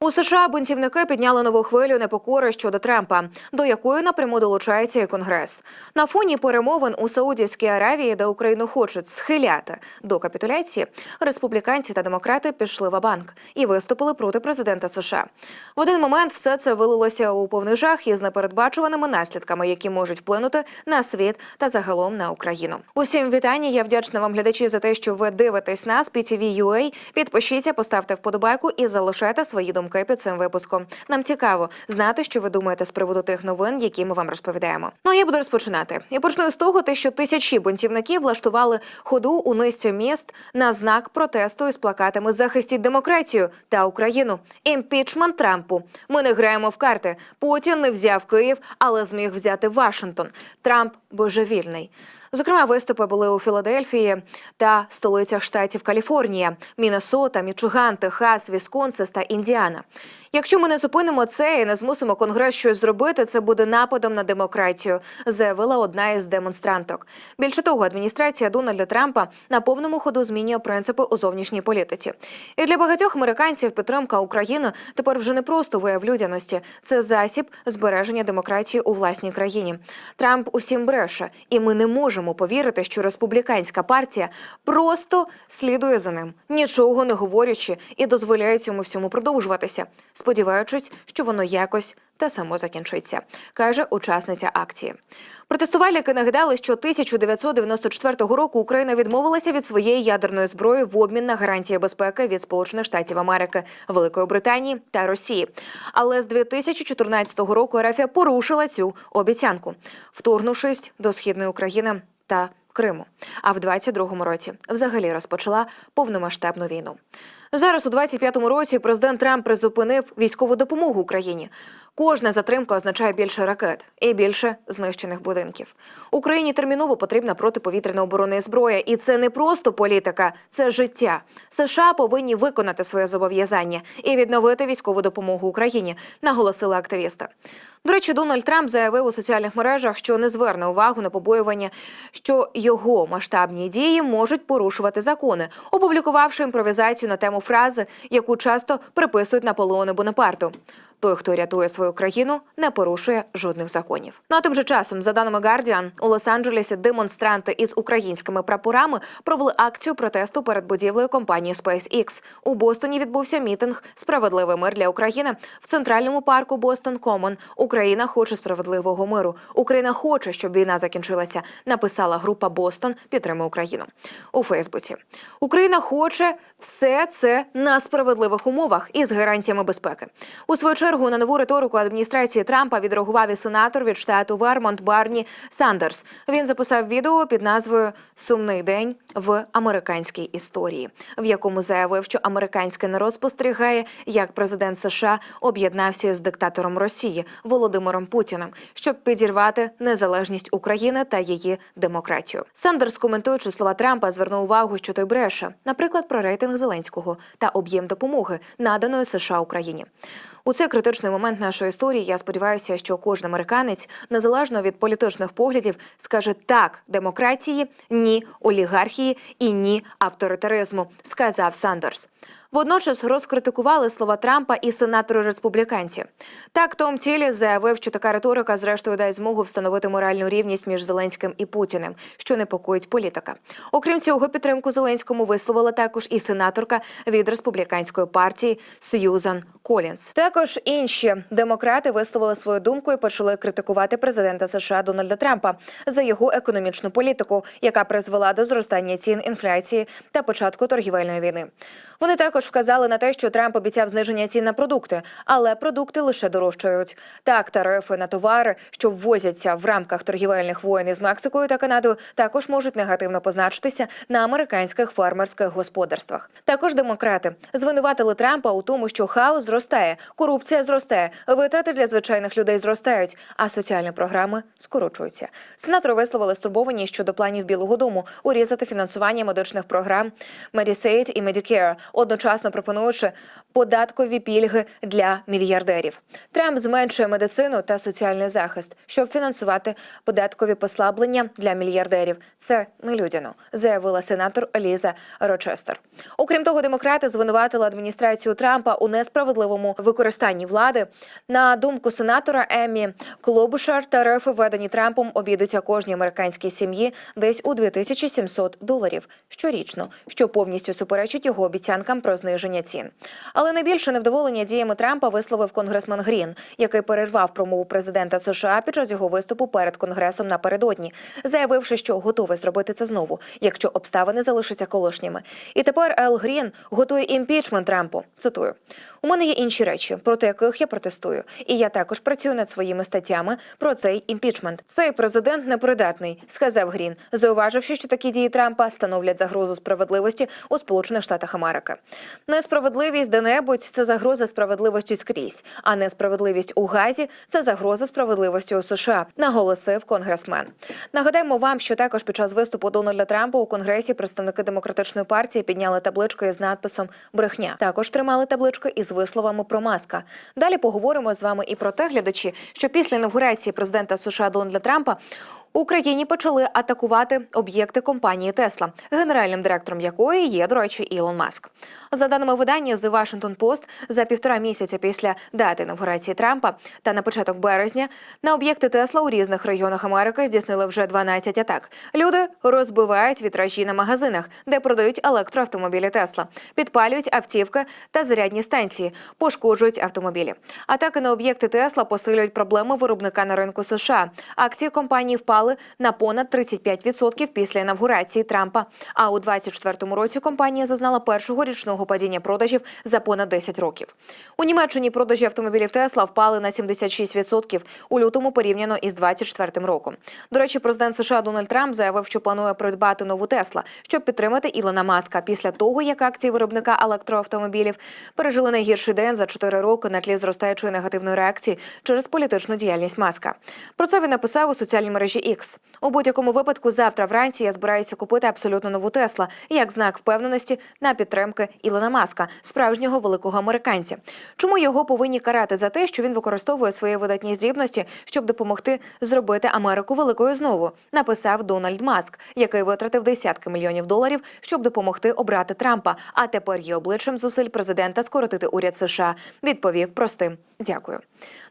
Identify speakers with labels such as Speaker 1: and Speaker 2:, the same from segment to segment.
Speaker 1: У США бунтівники підняли нову хвилю непокори щодо Трампа, до якої напряму долучається і Конгрес. На фоні перемовин у Саудівській Аравії, де Україну хочуть схиляти до капітуляції, республіканці та демократи пішли в банк і виступили проти президента США. В один момент все це вилилося у повний жах із непередбачуваними наслідками, які можуть вплинути на світ та загалом на Україну. Усім вітання. Я вдячна вам, глядачі, за те, що ви дивитесь нас. PTV.ua. Підпишіться, поставте вподобайку і залишайте свої думки під цим випуском. Нам цікаво знати, що ви думаєте з приводу тих новин, які ми вам розповідаємо. Ну а я буду розпочинати. Я почну з того, що тисячі бунтівників влаштували ходу у низці міст на знак протесту із плакатами Захистіть демократію та Україну. Імпічмент Трампу. Ми не граємо в карти. Путін не взяв Київ, але зміг взяти Вашингтон. Трамп божевільний. Зокрема, виступи були у Філадельфії та столицях штатів Каліфорнія, Міннесота, Мічуган, Техас, Вісконсис та Індіана. Якщо ми не зупинимо це і не змусимо Конгрес щось зробити, це буде нападом на демократію, заявила одна із демонстранток. Більше того, адміністрація Дональда Трампа на повному ходу змінює принципи у зовнішній політиці. І для багатьох американців підтримка України тепер вже не просто вияв людяності, це засіб збереження демократії у власній країні. Трамп усім бреше, і ми не можемо повірити, що республіканська партія просто слідує за ним, нічого не говорячи, і дозволяє цьому всьому продовжуватися, сподіваючись, що воно якось та само закінчиться, каже учасниця акції. Протестувальники нагадали, що 1994 року Україна відмовилася від своєї ядерної зброї в обмін на гарантії безпеки від Сполучених Штатів Америки, Великої Британії та Росії. Але з 2014 року РФ порушила цю обіцянку, вторгнувшись до східної України та Криму. А в 22-му році взагалі розпочала повномасштабну війну. Зараз у 25-му році президент Трамп призупинив військову допомогу Україні. Кожна затримка означає більше ракет і більше знищених будинків. Україні терміново потрібна протиповітряна оборона і зброя, і це не просто політика, це життя. США повинні виконати своє зобов'язання і відновити військову допомогу Україні, наголосили активісти. До речі, Дональд Трамп заявив у соціальних мережах, що не зверне увагу на побоювання, що його масштабні дії можуть порушувати закони, опублікувавши імпровізацію на тему фрази, яку часто приписують Наполеону Бонапарту. Той, хто рятує свою країну, не порушує жодних законів. Ну а тим же часом, за даними Guardian, у Лос-Анджелесі демонстранти із українськими прапорами провели акцію протесту перед будівлею компанії SpaceX. У Бостоні відбувся мітинг Справедливий мир для України в центральному парку Бостон Комон. Україна хоче справедливого миру. Україна хоче, щоб війна закінчилася. Написала група Бостон підтримує Україну у Фейсбуці. Україна хоче все це на справедливих умовах і з гарантіями безпеки. У свою чергу на нову риторику адміністрації Трампа відреагував і сенатор від штату Вермонт Барні Сандерс. Він записав відео під назвою Сумний день в американській історії, в якому заявив, що американський народ спостерігає, як президент США об'єднався з диктатором Росії Володимиром Путіним, щоб підірвати незалежність України та її демократію. Сандерс, коментуючи слова Трампа, звернув увагу, що той бреше, наприклад, про рейтинг Зеленського та об'єм допомоги, наданої США Україні. У цей критичний момент нашої історії я сподіваюся, що кожен американець, незалежно від політичних поглядів, скаже так демократії, ні олігархії і ні авторитаризму, сказав Сандерс. Водночас розкритикували слова Трампа і сенатори республіканці. Так Том Тілі заявив, що така риторика зрештою дасть змогу встановити моральну рівність між Зеленським і Путіним, що непокоїть політика. Окрім цього, підтримку Зеленському висловила також і сенаторка від республіканської партії Сьюзан Колінс. Також інші демократи висловили свою думку і почали критикувати президента США Дональда Трампа за його економічну політику, яка призвела до зростання цін інфляції та початку торгівельної війни. Вони також вказали на те, що Трамп обіцяв зниження цін на продукти, але продукти лише дорожчають. Так, тарифи на товари, що ввозяться в рамках торгівельних воєн із Мексикою та Канадою, також можуть негативно позначитися на американських фермерських господарствах. Також демократи звинуватили Трампа у тому, що хаос зростає, Корупція зростає, витрати для звичайних людей зростають, а соціальні програми скорочуються. Сенатори висловили стурбованість щодо планів Білого Дому урізати фінансування медичних програм Medicaid і Medicare, одночасно пропонуючи податкові пільги для мільярдерів. Трамп зменшує медицину та соціальний захист, щоб фінансувати податкові послаблення для мільярдерів. Це нелюдяно, заявила сенатор Ліза Рочестер. Окрім того, демократи звинуватили адміністрацію Трампа у несправедливому використанні влади. На думку сенатора Еммі Клобушар, тарифи, введені Трампом, обійдуться кожній американській сім'ї десь у 2700 доларів щорічно, що повністю суперечить його обіцянкам про зниження цін. Але найбільше невдоволення діями Трампа висловив конгресмен Грін, який перервав промову президента США під час його виступу перед конгресом напередодні, заявивши, що готовий зробити це знову, якщо обставини залишаться колишніми. І тепер Ел Грін готує імпічмент Трампу. Цитую: у мене є інші речі, проти яких я протестую, і я також працюю над своїми статтями про цей імпічмент. Цей президент непридатний, сказав Грін, зауваживши, що такі дії Трампа становлять загрозу справедливості у Сполучених Штатах Америки. Несправедливість де-небудь це загроза справедливості скрізь, а несправедливість у Газі це загроза справедливості у США, наголосив конгресмен. Нагадаємо вам, що також під час виступу Дональда Трампа у конгресі представники демократичної партії підняли таблички з надписом Брехня. Також тримали таблички із висловами про маска. Далі поговоримо з вами і про те, глядачі, що після інавгурації президента США Дональда Трампа Україні почали атакувати об'єкти компанії Тесла, генеральним директором якої є, до речі, Ілон Маск. За даними видання The Washington Post, за півтора місяця після дати інавгурації Трампа та на початок березня на об'єкти Тесла у різних регіонах Америки здійснили вже 12 атак. Люди розбивають вітражі на магазинах, де продають електроавтомобілі Тесла, підпалюють автівки та зарядні станції, пошкоджують автомобілі. Атаки на об'єкти Тесла посилюють проблеми виробника на ринку США. Акції компанії впали на понад 35% після інавгурації Трампа. А у 2024 році компанія зазнала першого річного падіння продажів за понад 10 років. У Німеччині продажі автомобілів Тесла впали на 76% у лютому порівняно із 2024 роком. До речі, президент США Дональд Трамп заявив, що планує придбати нову Тесла, щоб підтримати Ілона Маска після того, як акції виробника електроавтомобілів пережили найгірший день за 4 роки на тлі зростаючої негативної реакції через політичну діяльність Маска. Про це він написав у соціальній мережі X. У будь-якому випадку завтра вранці я збираюся купити абсолютно нову Тесла як знак впевненості на підтримки Ілона Маска, справжнього великого американця. Чому його повинні карати за те, що він використовує свої видатні здібності, щоб допомогти зробити Америку великою знову? Написав Дональд Маск, який витратив десятки мільйонів доларів, щоб допомогти обрати Трампа. А тепер є обличчям зусиль президента скоротити уряд США. Відповів простим дякую.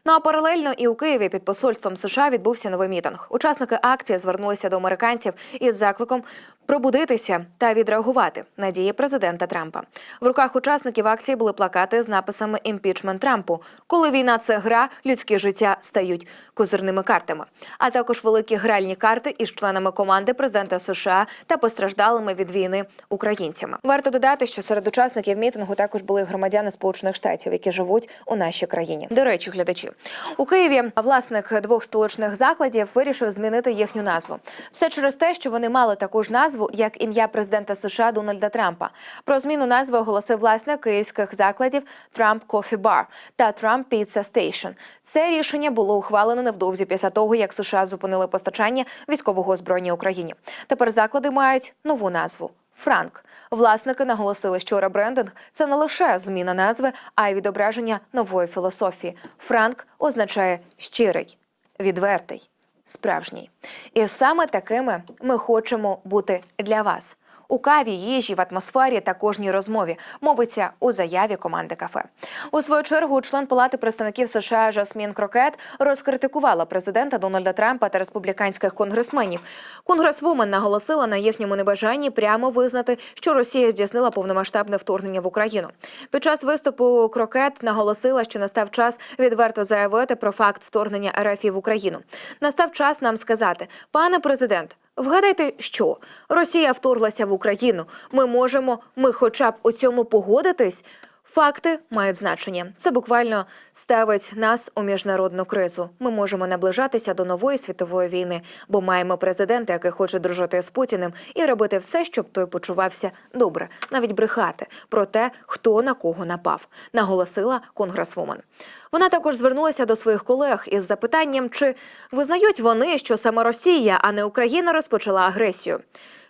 Speaker 1: Ну а паралельно і у Києві під посольством США відбувся новий мітинг. Учасники акції звернулися до американців із закликом пробудитися та відреагувати на дії президента Трампа. В руках учасників акції були плакати з написами Імпічмент Трампу. Коли війна це гра, людські життя стають козирними картами, а також великі гральні карти із членами команди президента США та постраждалими від війни українцями. Варто додати, що серед учасників мітингу також були громадяни Сполучених Штатів, які живуть у нашій країні. До речі, глядачі у Києві власник двох столичних закладів вирішив змінити їхню назву. Все через те, що вони мали таку ж назву, як ім'я президента США Дональда Трампа. Про зміну назви оголосив власник київських закладів Trump Coffee Bar та Trump Pizza Station. Це рішення було ухвалене невдовзі після того, як США зупинили постачання військового озброєння Україні. Тепер заклади мають нову назву. Франк власники наголосили, що ребрендинг – це не лише зміна назви, а й відображення нової філософії. Франк означає щирий, відвертий, справжній. І саме такими ми хочемо бути для вас. У каві, їжі, в атмосфері та кожній розмові мовиться у заяві команди кафе. У свою чергу член палати представників США Жасмін Крокет розкритикувала президента Дональда Трампа та республіканських конгресменів. Конгресвумен наголосила на їхньому небажанні прямо визнати, що Росія здійснила повномасштабне вторгнення в Україну. Під час виступу Крокет наголосила, що настав час відверто заявити про факт вторгнення РФ в Україну. Настав час нам сказати, пане президент. Вгадайте, що Росія вторглася в Україну. Ми можемо, ми хоча б у цьому погодитись. Факти мають значення. Це буквально ставить нас у міжнародну кризу. Ми можемо наближатися до нової світової війни, бо маємо президента, який хоче дружити з Путіним і робити все, щоб той почувався добре, навіть брехати про те, хто на кого напав, наголосила конгресвумен. Вона також звернулася до своїх колег із запитанням, чи визнають вони, що саме Росія, а не Україна розпочала агресію.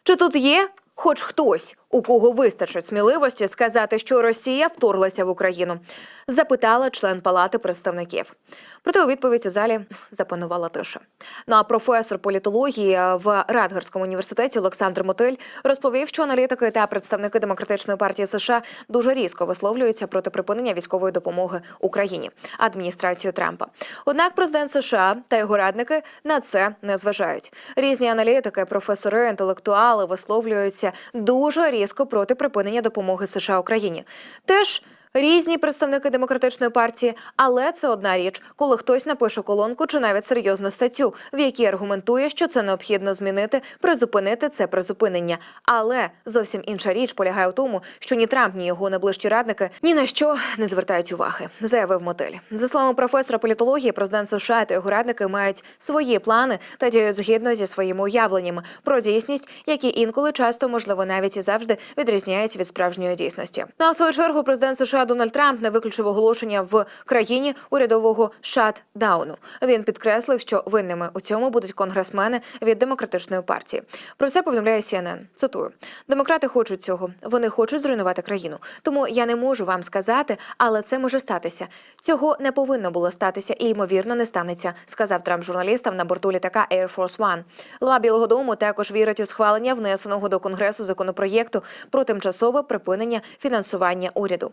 Speaker 1: Чи тут є хоч хтось, у кого вистачить сміливості сказати, що Росія вторглася в Україну? запитала член палати представників. Проте у відповідь у залі запанувала тиша. Ну а професор політології в Радгерському університеті Олександр Мотиль розповів, що аналітики та представники демократичної партії США дуже різко висловлюються проти припинення військової допомоги Україні адміністрацією Трампа. Однак президент США та його радники на це не зважають. Різні аналітики, професори, інтелектуали висловлюються дуже різко проти припинення допомоги США Україні. Теж Різні представники демократичної партії, але це одна річ, коли хтось напише колонку чи навіть серйозну статтю, в якій аргументує, що це необхідно змінити, призупинити це призупинення. Але зовсім інша річ полягає в тому, що ні Трамп, ні його найближчі радники ні на що не звертають уваги, заявив мотель. За словами професора політології, президент США та його радники мають свої плани та діють згідно зі своїми уявленнями про дійсність, які інколи часто, можливо, навіть і завжди відрізняються від справжньої дійсності. На свою чергу президент США Дональд Трамп не виключив оголошення в країні урядового шатдауну. Він підкреслив, що винними у цьому будуть конгресмени від демократичної партії. Про це повідомляє CNN. Цитую: демократи хочуть цього. Вони хочуть зруйнувати країну. Тому я не можу вам сказати, але це може статися. Цього не повинно було статися і ймовірно не станеться, сказав Трамп журналістам на борту літака Air Force One. Глава Білого Дому також вірить у схвалення внесеного до конгресу законопроєкту про тимчасове припинення фінансування уряду.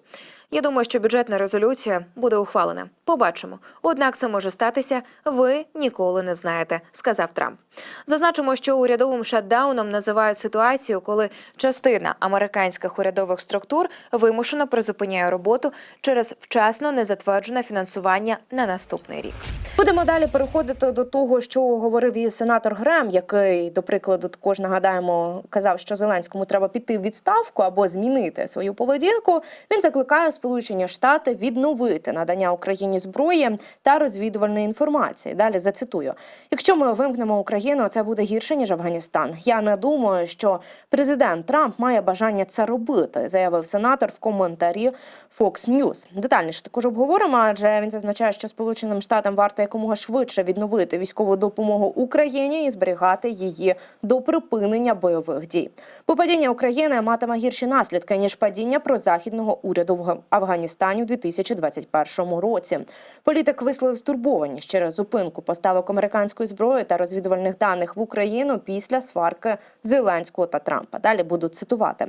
Speaker 1: Я думаю, що бюджетна резолюція буде ухвалена. Побачимо. Однак це може статися. Ви ніколи не знаєте, сказав Трамп. Зазначимо, що урядовим шатдауном називають ситуацію, коли частина американських урядових структур вимушено призупиняє роботу через вчасно незатверджене фінансування на наступний рік.
Speaker 2: Будемо далі переходити до того, що говорив і сенатор Грем, який, до прикладу, також нагадаємо, казав, що Зеленському треба піти в відставку або змінити свою поведінку. Він закликає Сполучені Штати відновити надання Україні зброї та розвідувальної інформації. Далі зацитую: якщо ми вимкнемо Україну, це буде гірше ніж Афганістан. Я не думаю, що президент Трамп має бажання це робити, заявив сенатор в коментарі Fox News. Детальніше також обговоримо, адже він зазначає, що Сполученим Штатам варто якомога швидше відновити військову допомогу Україні і зберігати її до припинення бойових дій. Бо падіння України матиме гірші наслідки ніж падіння прозахідного уряду в Афганістані у 2021 році. Політик висловив стурбованість через зупинку поставок американської зброї та розвідувальних даних в Україну після сварки Зеленського та Трампа. Далі буду цитувати.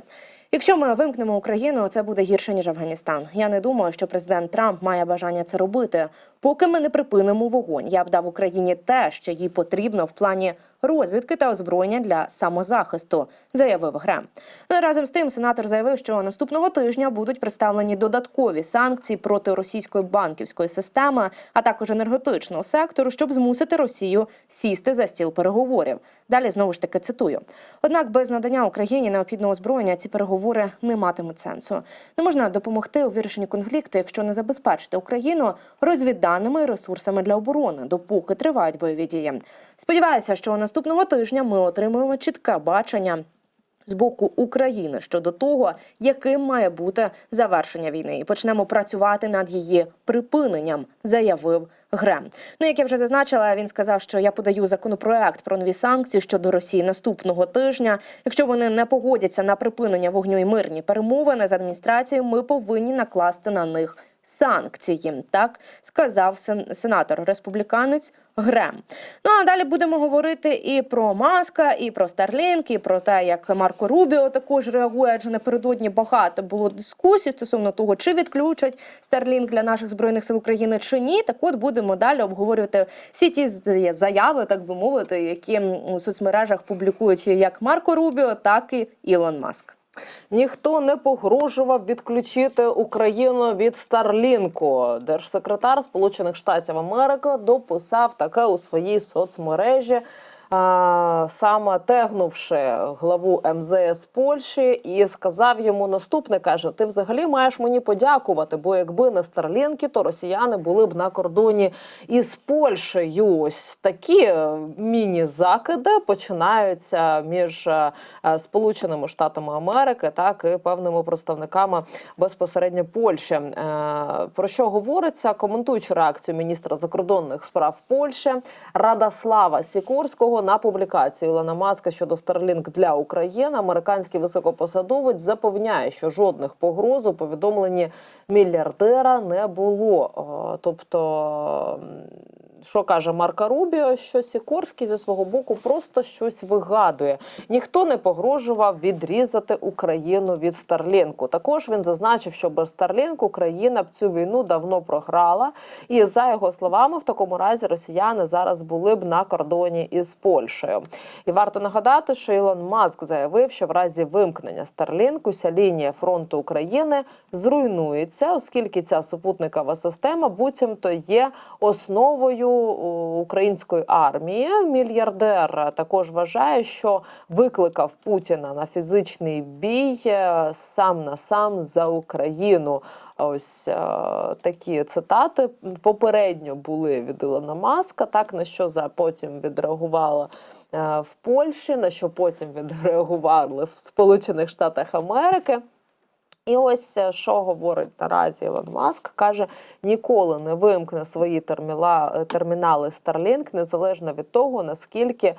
Speaker 2: Якщо ми вимкнемо Україну, це буде гірше ніж Афганістан. Я не думаю, що президент Трамп має бажання це робити. Поки ми не припинимо вогонь, я б дав Україні те, що їй потрібно в плані розвідки та озброєння для самозахисту, заявив Грем. Разом з тим, сенатор заявив, що наступного тижня будуть представлені додаткові санкції проти російської банківської системи, а також енергетичного сектору, щоб змусити Росію сісти за стіл переговорів. Далі знову ж таки цитую: однак без надання Україні необхідного озброєння ці переговори не матимуть сенсу. Не можна допомогти у вирішенні конфлікту, якщо не забезпечити Україну розвідданими ресурсами для оборони, допоки тривають бойові дії. Сподіваюся, що наступного тижня ми отримаємо чітке бачення. З боку України щодо того, яким має бути завершення війни, і почнемо працювати над її припиненням, заявив Грем. Ну як я вже зазначила, він сказав, що я подаю законопроект про нові санкції щодо Росії наступного тижня. Якщо вони не погодяться на припинення вогню і мирні перемовини з адміністрацією, ми повинні накласти на них санкції. Так сказав сенатор республіканець Грем. Ну а далі будемо говорити і про Маска, і про Старлінк, і про те, як Марко Рубіо також реагує. Адже напередодні багато було дискусій стосовно того, чи відключать Старлінк для наших збройних сил України чи ні. Так от будемо далі обговорювати всі ті заяви, так би мовити, які у соцмережах публікують як Марко Рубіо, так і Ілон Маск.
Speaker 3: Ніхто не погрожував відключити Україну від Старлінку. Держсекретар Сполучених Штатів Америки дописав таке у своїй соцмережі. Саме тегнувши главу МЗС Польщі і сказав йому наступне: каже: Ти взагалі маєш мені подякувати, бо якби не Старлінки, то росіяни були б на кордоні із Польщею. Ось такі е, міні-закиди починаються між е, е, Сполученими Штатами Америки, так і певними представниками безпосередньо Польщі. Про що говориться, коментуючи реакцію міністра закордонних справ Польщі Радослава Сікорського на публікацію Ілона Маска щодо Starlink для України, американський високопосадовець запевняє, що жодних погроз у повідомленні мільярдера не було. Е, Тобто. Що каже Марка Рубіо, що Сікорський зі свого боку просто щось вигадує. Ніхто не погрожував відрізати Україну від Старлінку. Також він зазначив, що без Старлінку Україна б цю війну давно програла. І за його словами, в такому разі росіяни зараз були б на кордоні із Польщею. І варто нагадати, що Ілон Маск заявив, що в разі вимкнення Старлінку ця лінія фронту України зруйнується, оскільки ця супутникова система буцімто є основою о, української армії. Мільярдер також вважає, що викликав Путіна на фізичний бій е, сам на сам за Україну. Ось е, такі цитати попередньо були від Ілона Маска. Так на що за потім відреагувала е, в Польщі, на що потім відреагували в Сполучених Штатах Америки. І ось е, що говорить наразі Ілон Маск, каже, ніколи не вимкне свої терміла, е, термінали Starlink, незалежно від того, наскільки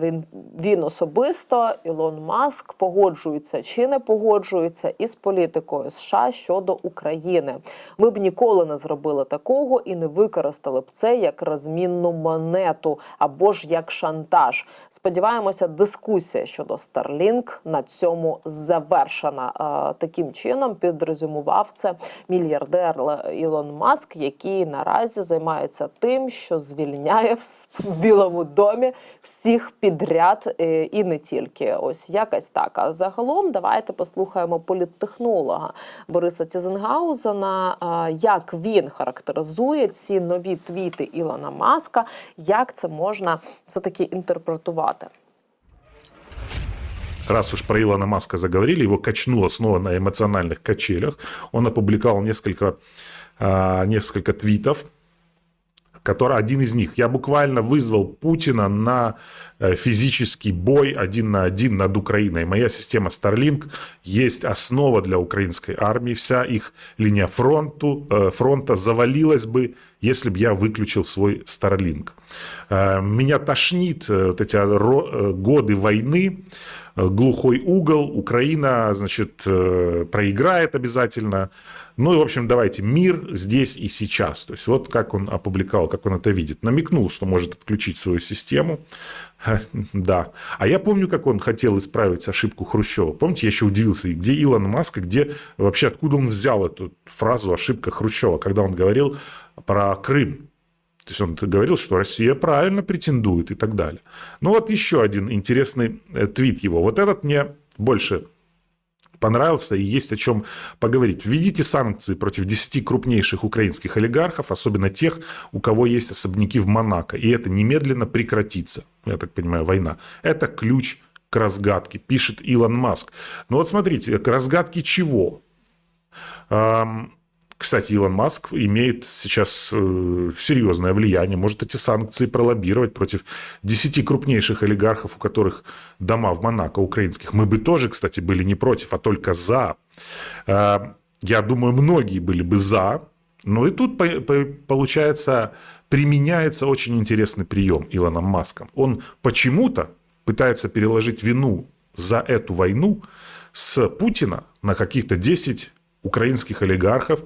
Speaker 3: він, він особисто, Ілон Маск, погоджується чи не погоджується із політикою США щодо України. Ми б ніколи не зробили такого і не використали б це як розмінну монету або ж як шантаж. Сподіваємося, дискусія щодо Starlink на цьому завершена. Таким чином підрезюмував це мільярдер Ілон Маск, який наразі займається тим, що звільняє в Білому домі всіх підряд е, і не тільки. Ось якось так. А загалом давайте послухаємо політтехнолога Бориса Тізенгаузена, як він характеризує ці нові твіти Ілона Маска, як це можна все таки інтерпретувати.
Speaker 4: раз уж про Илона Маска заговорили, его качнуло снова на эмоциональных качелях. Он опубликовал несколько, несколько твитов, который один из них. Я буквально вызвал Путина на э, физический бой один на один над Украиной. Моя система Starlink есть основа для украинской армии. Вся их линия фронту, э, фронта завалилась бы, если бы я выключил свой Starlink. Э, Меня тошнит вот эти годы войны, глухой угол, Украина, значит, проиграет обязательно. Ну и, в общем, давайте, мир здесь и сейчас. То есть вот как он опубликовал, как он это видит. Намекнул, что может отключить свою систему. Да. А я помню, как он хотел исправить ошибку Хрущева. Помните, я еще удивился, где Илон Маск, где вообще, откуда он взял эту фразу «ошибка Хрущева», когда он говорил про Крым. То есть он говорил, что Россия правильно претендует и так далее. Ну вот еще один интересный э, твит его. Вот этот мне больше понравился и есть о чем поговорить. Введите санкции против 10 крупнейших украинских олигархов, особенно тех, у кого есть особняки в Монако. И это немедленно прекратится. Я так понимаю, война. Это ключ к разгадке, пишет Илон Маск. Ну вот смотрите, к разгадке чего? Ам, Кстати, Илон Маск имеет сейчас э, серьезное влияние, может эти санкции пролоббировать против 10 крупнейших олигархов, у которых дома в Монако украинских. Мы бы тоже, кстати, были не против, а только за. Э, Я думаю, многие были бы за. Но и тут, по- по- получается, применяется очень интересный прием Илоном Маском. Он почему-то пытается переложить вину за эту войну с Путина на каких-то 10 украинских олигархов,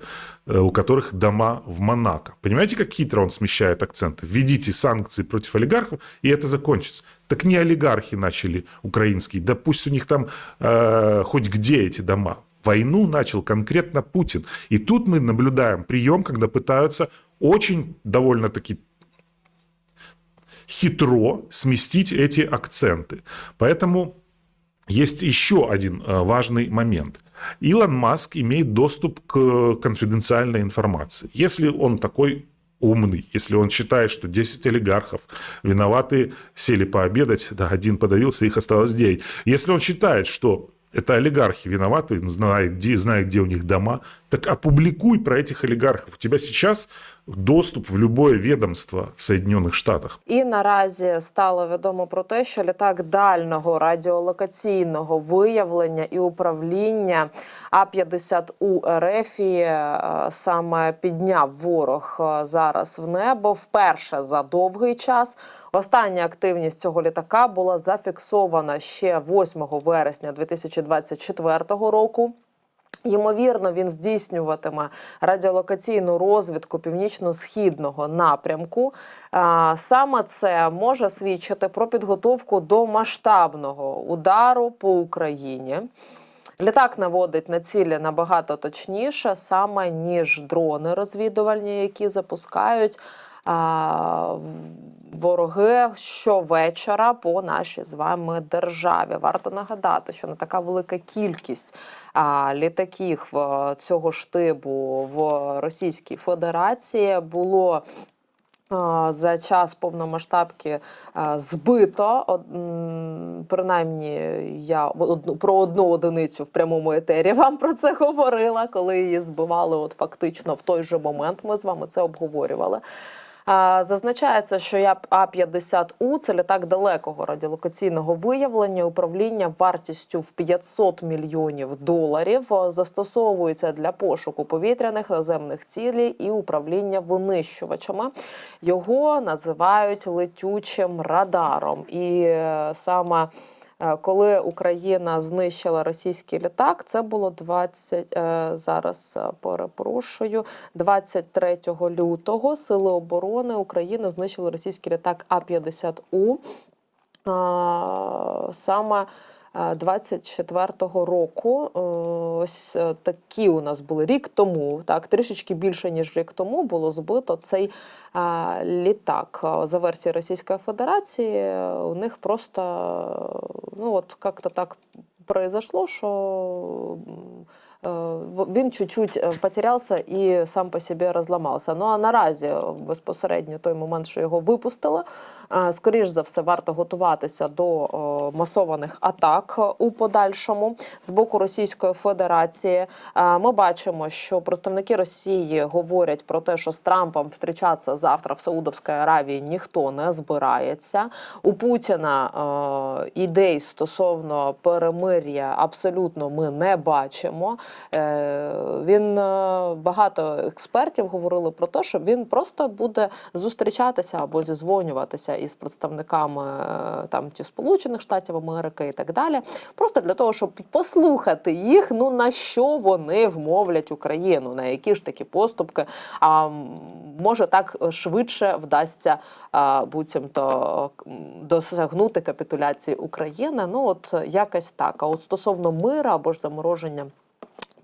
Speaker 4: э, у которых дома в Монако. Понимаете, как хитро он смещает акценты? Введите санкции против олигархов, и это закончится. Так не олигархи начали украинские, да пусть у них там э, хоть где эти дома. Войну начал конкретно Путин. И тут мы наблюдаем прием, когда пытаются очень довольно-таки хитро сместить эти акценты. Поэтому есть еще один э, важный момент. Илон Маск имеет доступ к конфиденциальной информации. Если он такой умный, если он считает, что 10 олигархов виноваты, сели пообедать, да, один подавился, их осталось 9. Если он считает, что это олигархи виноваты, знает где, знает, где у них дома, так опубликуй про этих олигархов. У тебя сейчас доступ в любое ведомство в Соединенных Штатах.
Speaker 3: І наразі стало відомо про те, що літак дальнього радіолокаційного виявлення і управління А-50У Ерефії е, саме підняв ворог е, зараз в небо вперше за довгий час. Остання активність цього літака була зафіксована ще 8 вересня 2024 року. Ймовірно, він здійснюватиме радіолокаційну розвідку північно-східного напрямку. Саме це може свідчити про підготовку до масштабного удару по Україні. Літак наводить на цілі набагато точніше, саме ніж дрони розвідувальні, які запускають вороги щовечора по нашій з вами державі. Варто нагадати, що не така велика кількість а, літаків в- цього штибу в Російській Федерації було. За час повномасштабки збито принаймні я про одну одиницю в прямому етері вам про це говорила, коли її збивали. От фактично в той же момент ми з вами це обговорювали. А, Зазначається, що Я- А-50У це літак далекого радіолокаційного виявлення, управління вартістю в 500 мільйонів доларів. Застосовується для пошуку повітряних наземних цілей і управління винищувачами. Його називають летючим радаром. І е, саме Коли Україна знищила російський літак, це було 20, е, зараз е, перепрошую, 23 лютого Сили оборони України знищили російський літак А-50У. Саме е, 24-го року, е, ось е, такі у нас були рік тому, так трішечки більше ніж рік тому було збито цей літак. За версією Російської Федерації, е, у них просто ну от як-то так произошло, що він чуть-чуть потерявся і сам по собі розламався. Ну а наразі безпосередньо той момент, що його випустили, скоріш за все, варто готуватися до масованих атак е, у подальшому з боку Російської Федерації. Ми бачимо, що представники Росії говорять про те, що з Трампом зустрічатися завтра в Саудовській Аравії ніхто не збирається. У Путіна е, ідей стосовно перемир'я абсолютно ми не бачимо. Е, він багато експертів говорили про те, що він просто буде зустрічатися або зізвонюватися із представниками е, там чи Сполучених Штатів Америки і так далі, просто для того, щоб послухати їх, ну на що вони вмовлять Україну, на які ж такі поступки. А може так швидше вдасться буцімто м, досягнути капітуляції України. Ну от якось так. А от стосовно мира або ж замороження.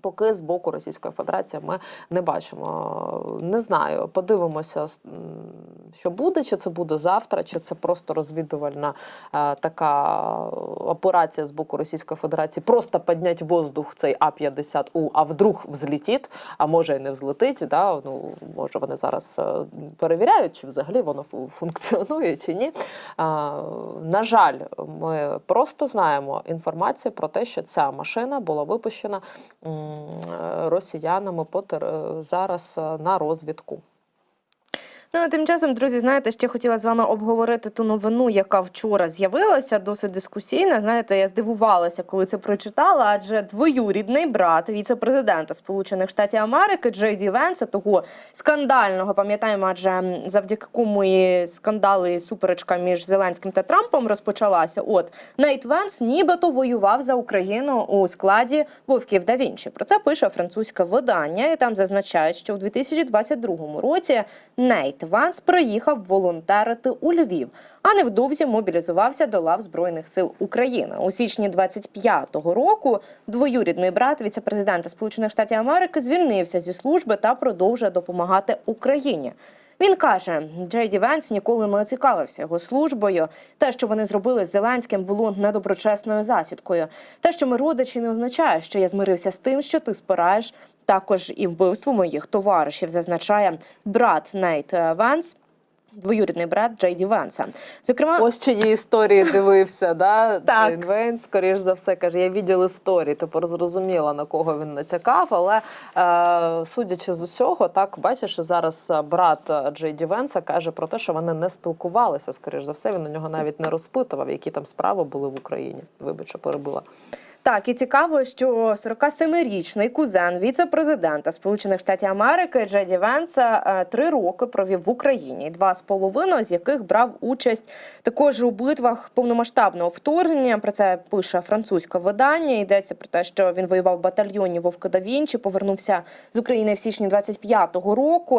Speaker 3: Поки з боку Російської Федерації ми не бачимо. Не знаю, подивимося, що буде, чи це буде завтра, чи це просто розвідувальна е, така операція з боку Російської Федерації. Просто підняти воздух цей А-50У, а вдруг взлетить, а може і не взлетить. Да? Ну, може вони зараз е, перевіряють, чи взагалі воно фу- функціонує чи ні. А, на жаль, ми просто знаємо інформацію про те, що ця машина була випущена е, росіянами по зараз е, на розвідку.
Speaker 2: Ну, а тим часом, друзі, знаєте, ще хотіла з вами обговорити ту новину, яка вчора з'явилася, досить дискусійна. Знаєте, я здивувалася, коли це прочитала, адже двоюрідний брат віце-президента Сполучених Штатів Америки Джей Ді Венса, того скандального, пам'ятаємо, адже завдяки кому і скандали і суперечка між Зеленським та Трампом розпочалася. От Нейт Венс нібито воював за Україну у складі Вовків да Вінчі. Про це пише французьке видання, і там зазначають, що в 2022 році Нейт Ванс приїхав волонтерити у Львів, а невдовзі мобілізувався до лав Збройних сил України. У січні 25-го року двоюрідний брат віцепрезидента Сполучених Штатів Америки звільнився зі служби та продовжує допомагати Україні. Він каже, Джейді Венс ніколи не цікавився його службою. Те, що вони зробили з Зеленським, було недоброчесною засідкою. Те, що ми родичі, не означає, що я змирився з тим, що ти спираєш також і вбивство моїх товаришів, зазначає брат Нейт Венс. Двоюрідний брат Джей Ді Венса. Зокрема,
Speaker 3: Ось чиї історії дивився, да?
Speaker 2: Так.
Speaker 3: Джейн Вейн, скоріш за все, каже, я відділ історії, тепер зрозуміла, на кого він натякав, але е, судячи з усього, так, бачиш, зараз е, брат е, Джей Ді Венса каже про те, що вони не спілкувалися, скоріш за все, він у нього навіть не розпитував, які там справи були в Україні. Вибач, що перебила.
Speaker 2: Так, і цікаво, що 47-річний кузен віце-президента Сполучених Штатів Америки Джеді Венса е, три роки провів в Україні, два з половиною з яких брав участь також у битвах повномасштабного вторгнення. Про це пише французьке видання. Йдеться про те, що він воював в батальйоні Вовка да Вінчі, повернувся з України в січні 25-го року.